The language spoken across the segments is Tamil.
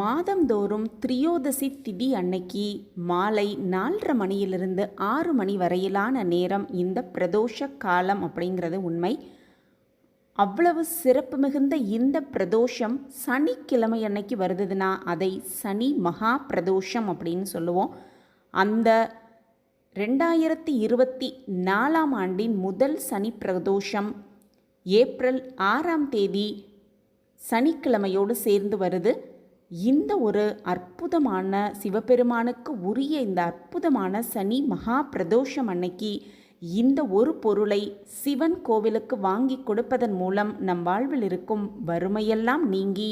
மாதந்தோறும் திரியோதசி திதி அன்னைக்கு மாலை நாலரை மணியிலிருந்து ஆறு மணி வரையிலான நேரம் இந்த பிரதோஷ காலம் அப்படிங்கிறது உண்மை. அவ்வளவு சிறப்பு மிகுந்த இந்த பிரதோஷம் சனிக்கிழமை அன்னைக்கு வருதுன்னா அதை சனி மகா பிரதோஷம் அப்படின்னு சொல்லுவோம். அந்த ரெண்டாயிரத்தி இருபத்தி நாலாம் ஆண்டின் முதல் சனி பிரதோஷம் ஏப்ரல் ஆறாம் தேதி சனிக்கிழமையோடு சேர்ந்து வருது. இந்த ஒரு அற்புதமான சிவபெருமானுக்கு உரிய இந்த அற்புதமான சனி மகா பிரதோஷம் அன்னைக்கு இந்த ஒரு பொருளை சிவன் கோவிலுக்கு வாங்கி கொடுப்பதன் மூலம் நம் வாழ்வில் இருக்கும் வறுமையெல்லாம் நீங்கி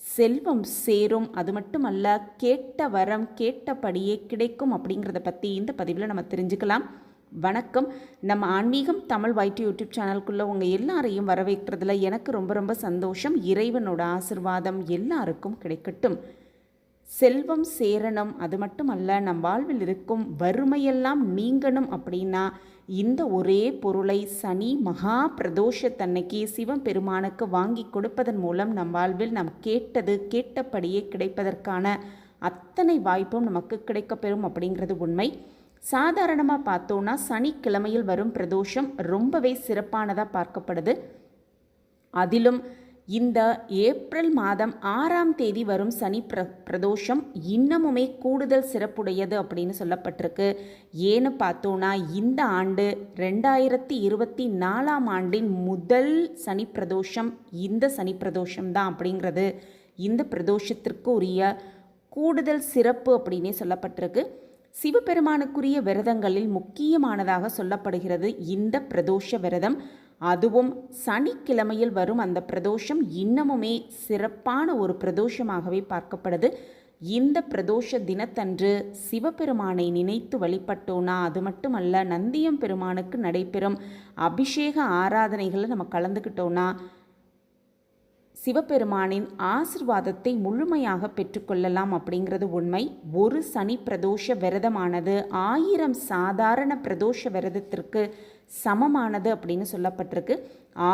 செல்வம் சேரும். அது மட்டுமல்ல கேட்ட வரம் கேட்டபடியே கிடைக்கும் அப்படிங்கிறத பற்றி இந்த பதிவில் நம்ம தெரிஞ்சுக்கலாம். வணக்கம். நம்ம ஆன்மீகம் தமிழ் வைட்டு யூடியூப் சேனலுக்குள்ளே உங்கள் எல்லாரையும் வரவேற்கிறதுல எனக்கு ரொம்ப ரொம்ப சந்தோஷம். இறைவனோட ஆசிர்வாதம் எல்லாருக்கும் கிடைக்கட்டும். செல்வம் சேரணும் அது மட்டுமல்ல நம் வாழ்வில் இருக்கும் வறுமையெல்லாம் நீங்கணும் அப்படின்னா இந்த ஒரே பொருளை சனி மகா பிரதோஷத்தன்னைக்கு சிவபெருமானுக்கு வாங்கி கொடுப்பதன் மூலம் நம் வாழ்வில் நாம் கேட்டது கேட்டபடியே கிடைப்பதற்கான அத்தனை வாய்ப்பும் நமக்கு கிடைக்கப்பெறும் அப்படிங்கிறது உண்மை. சாதாரணமாக பார்த்தோன்னா சனிக்கிழமையில் வரும் பிரதோஷம் ரொம்பவே சிறப்பானதாக பார்க்கப்படுது. அதிலும் இந்த ஏப்ரல் மாதம் ஆறாம் தேதி வரும் சனி பிர பிரதோஷம் இன்னமுமே கூடுதல் சிறப்புடையது அப்படின்னு சொல்லப்பட்டிருக்கு. ஏன்னு பார்த்தோன்னா இந்த ஆண்டு ரெண்டாயிரத்தி இருபத்தி நாலாம் ஆண்டின் முதல் சனி பிரதோஷம் இந்த சனி பிரதோஷம் தான் அப்படிங்கிறது இந்த பிரதோஷத்திற்கு உரிய கூடுதல் சிறப்பு அப்படின்னே சொல்லப்பட்டிருக்கு. சிவபெருமானுக்குரிய விரதங்களில் முக்கியமானதாக சொல்லப்படுகிறது இந்த பிரதோஷ விரதம். அதுவும் சனிக்கிழமையில் வரும் அந்த பிரதோஷம் இன்னமுமே சிறப்பான ஒரு பிரதோஷமாகவே பார்க்கப்படுது. இந்த பிரதோஷ தினத்தன்று சிவபெருமானை நினைத்து வழிபட்டோனா அது மட்டுமல்ல நந்தியம் பெருமானுக்கு நடைபெறும் அபிஷேக ஆராதனைகளை நம்ம கலந்துக்கிட்டோன்னா சிவபெருமானின் ஆசிர்வாதத்தை முழுமையாக பெற்றுக்கொள்ளலாம் அப்படிங்கிறது உண்மை. ஒரு சனி பிரதோஷ விரதமானது ஆயிரம் சாதாரண பிரதோஷ விரதத்திற்கு சமமானது அப்படின்னு சொல்லப்பட்டிருக்கு.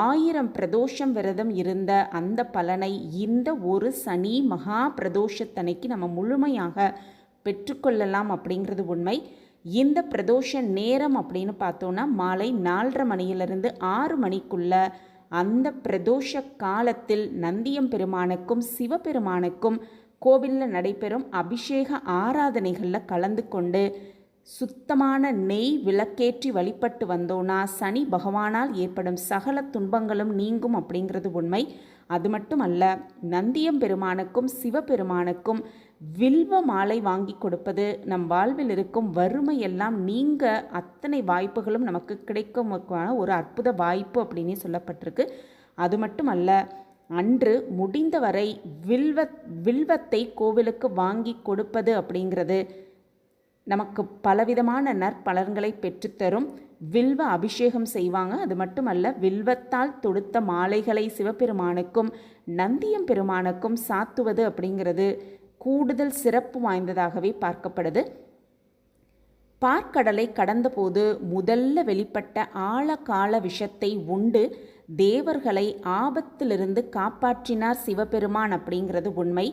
ஆயிரம் பிரதோஷம் விரதம் இருந்த அந்த பலனை இந்த ஒரு சனி மகா பிரதோஷத்தனைக்கு நம்ம முழுமையாக பெற்றுக்கொள்ளலாம் அப்படிங்கிறது உண்மை. இந்த பிரதோஷ நேரம் அப்படின்னு பார்த்தோன்னா மாலை நாலரை மணியிலிருந்து ஆறு மணிக்குள்ள அந்த பிரதோஷ காலத்தில் நந்தியம் பெருமானுக்கும் சிவபெருமானுக்கும் கோவிலில் நடைபெறும் அபிஷேக ஆராதனைகளில் கலந்து கொண்டு சுத்தமான நெய் விளக்கேற்றி வழிபட்டு வந்தோன்னா சனி பகவானால் ஏற்படும் சகல துன்பங்களும் நீங்கும் அப்படிங்கிறது உண்மை. அது மட்டும் அல்ல நந்தியம் பெருமானுக்கும் சிவபெருமானுக்கும் வில்வ மாலை வாங்கி கொடுப்பது நம் வாழ்வில் இருக்கும் வறுமை எல்லாம் நீங்க அத்தனை வாய்ப்புகளும் நமக்கு கிடைக்கும்க்கான ஒரு அற்புத வாய்ப்பு அப்படின்னே சொல்லப்பட்டிருக்கு. அது மட்டுமல்ல அன்று முடிந்தவரை வில்வ வில்வத்தை கோவிலுக்கு வாங்கி கொடுப்பது அப்படிங்கிறது நமக்கு பலவிதமான நற்பலன்களை பெற்றுத்தரும். வில்வ அபிஷேகம் செய்வாங்க. அது மட்டுமல்ல வில்வத்தால் தொடுத்த மாலைகளை சிவபெருமானுக்கும் நந்தியம் பெருமானுக்கும் சாத்துவது அப்படிங்கிறது கூடுதல் சிறப்பு வாய்ந்ததாகவே பார்க்கப்படுது. பார்க்கடலை கடந்தபோது முதல்ல வெளிப்பட்ட ஆழகால விஷத்தை உண்டு தேவர்களை ஆபத்திலிருந்து காப்பாற்றினார் சிவபெருமான் அப்படிங்கிறது உண்மை.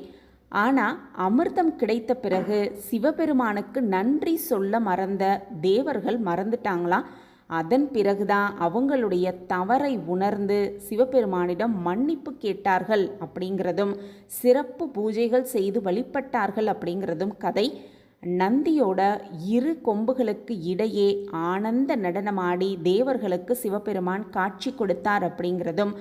ஆனால் அமிர்தம் கிடைத்த பிறகு சிவபெருமானுக்கு நன்றி சொல்ல மறந்த தேவர்கள் மறந்துட்டாங்களாம். அதன் பிறகுதான் அவங்களுடைய தவறை உணர்ந்து சிவபெருமானிடம் மன்னிப்பு கேட்டார்கள் அப்படிங்கிறதும் சிறப்பு பூஜைகள் செய்து வழிபட்டார்கள் அப்படிங்கிறதும் கதை. நந்தியோட இரு கொம்புகளுக்கு இடையே ஆனந்த நடனமாடி தேவர்களுக்கு சிவபெருமான் காட்சி கொடுத்தார் அப்படிங்கிறதும்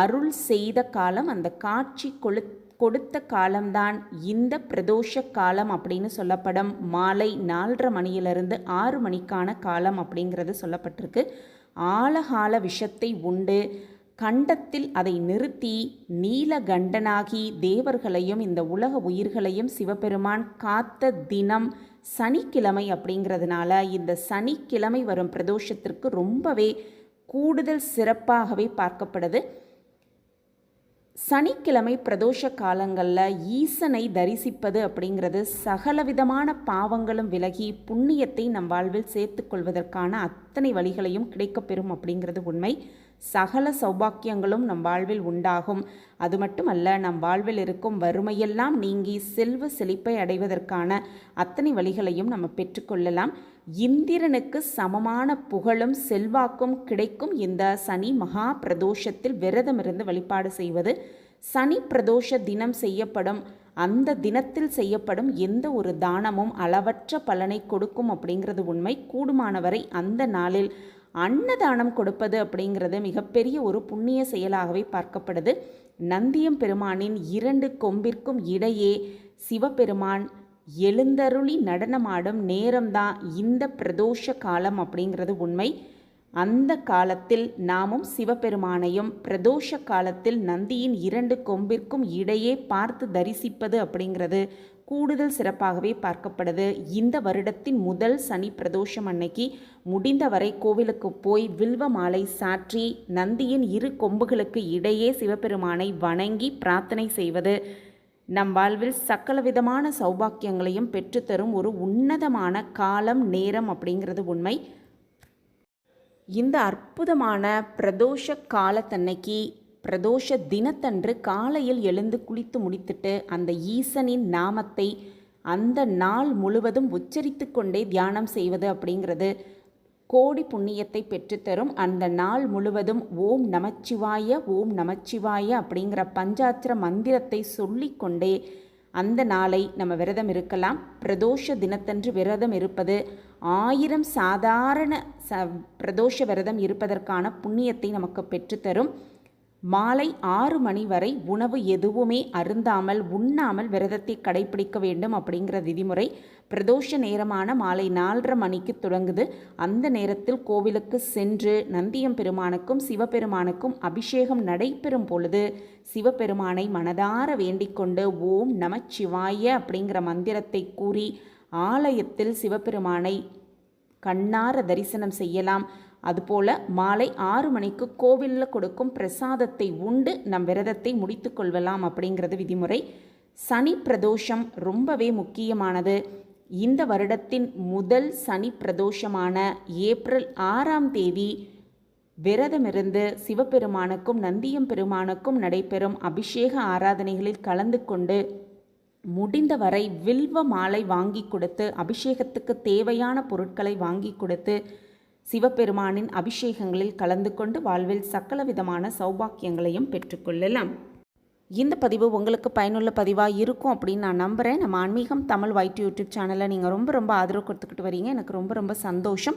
அருள் செய்த காலம் அந்த காட்சி கொழு கொடுத்த காலம்தான் இந்த பிரதோஷ காலம் அப்படின்னு சொல்லப்படும். மாலை நாலரை மணியிலிருந்து ஆறு மணிக்கான காலம் அப்படிங்கிறது சொல்லப்பட்டிருக்கு. ஆழகால விஷத்தை உண்டு. கண்டத்தில் அதை நிறுத்தி நீலகண்டனாகி தேவர்களையும் இந்த உலக உயிர்களையும் சிவபெருமான் காத்த தினம் சனிக்கிழமை அப்படிங்கிறதுனால இந்த சனிக்கிழமை வரும் பிரதோஷத்திற்கு ரொம்பவே கூடுதல் சிறப்பாகவே பார்க்கப்படுது. சனிக்கிழமை பிரதோஷ காலங்களில் ஈசனை தரிசிப்பது அப்படிங்கிறது சகலவிதமான பாவங்களும் விலகி புண்ணியத்தை நம் வாழ்வில் சேர்த்து கொள்வதற்கான அத்தனை வழிகளையும் கிடைக்கப்பெறும் அப்படிங்கிறது உண்மை. சகல சௌபாக்கியங்களும் நம் வாழ்வில் உண்டாகும். அது மட்டுமல்ல நம் வாழ்வில் இருக்கும் வறுமையெல்லாம் நீங்கி செல்வ செழிப்பை அடைவதற்கான அத்தனை வழிகளையும் நம்ம பெற்றுக்கொள்ளலாம் இந்திரனுக்கு சமமான புகழும் செல்வாக்கும் கிடைக்கும் இந்த சனி மகா பிரதோஷத்தில் விரதமிருந்து வழிபாடு செய்வது. சனி பிரதோஷ தினம் செய்யப்படும். அந்த தினத்தில் செய்யப்படும் எந்த ஒரு தானமும் அளவற்ற பலனை கொடுக்கும் அப்படிங்கிறது உண்மை. கூடுமானவரை அந்த நாளில் அன்னதானம் கொடுப்பது அப்படிங்கிறது மிகப்பெரிய ஒரு புண்ணிய செயலாகவே பார்க்கப்படுது. நந்தியம் பெருமானின் இரண்டு கொம்பிற்கும் இடையே சிவபெருமான் எழுந்தருளி நடனமாடும் நேரம்தான் இந்த பிரதோஷ காலம் அப்படிங்கிறது உண்மை. அந்த காலத்தில் நாமும் சிவபெருமானையும் பிரதோஷ காலத்தில் நந்தியின் இரண்டு கொம்பிற்கும் இடையே பார்த்து தரிசிப்பது அப்படிங்கிறது கூடுதல் சிறப்பாகவே பார்க்கப்படுது. இந்த வருடத்தின் முதல் சனி பிரதோஷம் அன்னைக்கு முடிந்தவரை கோவிலுக்கு போய் வில்வ மாலை சாற்றி நந்தியின் இரு கொம்புகளுக்கு இடையே சிவபெருமானை வணங்கி பிரார்த்தனை செய்வது நம் வாழ்வில் சக்கல விதமான சௌபாக்கியங்களையும் பெற்றுத்தரும் ஒரு உன்னதமான காலம் நேரம் அப்படிங்கிறது உண்மை. இந்த அற்புதமான பிரதோஷ காலத்தன்னைக்கு பிரதோஷ தினத்தன்று காலையில் எழுந்து குளித்து முடித்துட்டு அந்த ஈசனின் நாமத்தை அந்த நாள் முழுவதும் உச்சரித்து கொண்டே தியானம் செய்வது அப்படிங்கிறது கோடி புண்ணியத்தை பெற்றுத்தரும் அந்த நாள் முழுவதும் ஓம் நமச்சிவாய ஓம் நமச்சிவாய அப்படிங்கிற பஞ்சாத்திர மந்திரத்தை சொல்லிக்கொண்டே அந்த நாளை நம்ம விரதம் இருக்கலாம். பிரதோஷ தினத்தன்று விரதம் இருப்பது ஆயிரம் சாதாரண ச பிரதோஷ விரதம் இருப்பதற்கான புண்ணியத்தை நமக்கு பெற்றுத்தரும் மாலை ஆறு மணி வரை உணவு எதுவுமே அருந்தாமல் உண்ணாமல் விரதத்தை கடைபிடிக்க வேண்டும் அப்படிங்கிற விதிமுறை பிரதோஷ நேரமான மாலை நாலரை மணிக்கு தொடங்குது. அந்த நேரத்தில் கோவிலுக்கு சென்று நந்தியம் பெருமானுக்கும் சிவபெருமானுக்கும் அபிஷேகம் நடைபெறும் பொழுது சிவபெருமானை மனதார வேண்டிக்கொண்டு ஓம் நமச்சிவாய அப்படிங்கிற மந்திரத்தை கூறி ஆலயத்தில் சிவபெருமானை கண்ணார தரிசனம் செய்யலாம். அதுபோல மாலை ஆறு மணிக்கு கோவிலில் கொடுக்கும் பிரசாதத்தை உண்டு நம் விரதத்தை முடித்து கொள்வலாம் அப்படிங்கிறது விதிமுறை. சனி பிரதோஷம் ரொம்பவே முக்கியமானது. இந்த வருடத்தின் முதல் சனி பிரதோஷமான ஏப்ரல் ஆறாம் தேதி விரதமிருந்து சிவபெருமானுக்கும் நந்தியம் பெருமானுக்கும் நடைபெறும் அபிஷேக ஆராதனைகளில் கலந்து கொண்டு முடிந்தவரை வில்வ மாலை வாங்கி கொடுத்து அபிஷேகத்துக்கு தேவையான பொருட்களை வாங்கி கொடுத்து சிவபெருமானின் அபிஷேகங்களில் கலந்து கொண்டு வாழ்வில் சக்கல விதமான சௌபாக்கியங்களையும் பெற்றுக்கொள்ளலாம் இந்த பதிவு உங்களுக்கு பயனுள்ள பதிவாக இருக்கும் அப்படின்னு நான் நம்புகிறேன் நம்ம ஆன்மீகம் தமிழ் வைட் யூடியூப் சேனலில் நீங்கள் ரொம்ப ரொம்ப ஆதரவு கொடுத்துக்கிட்டு வரீங்க. எனக்கு ரொம்ப ரொம்ப சந்தோஷம்.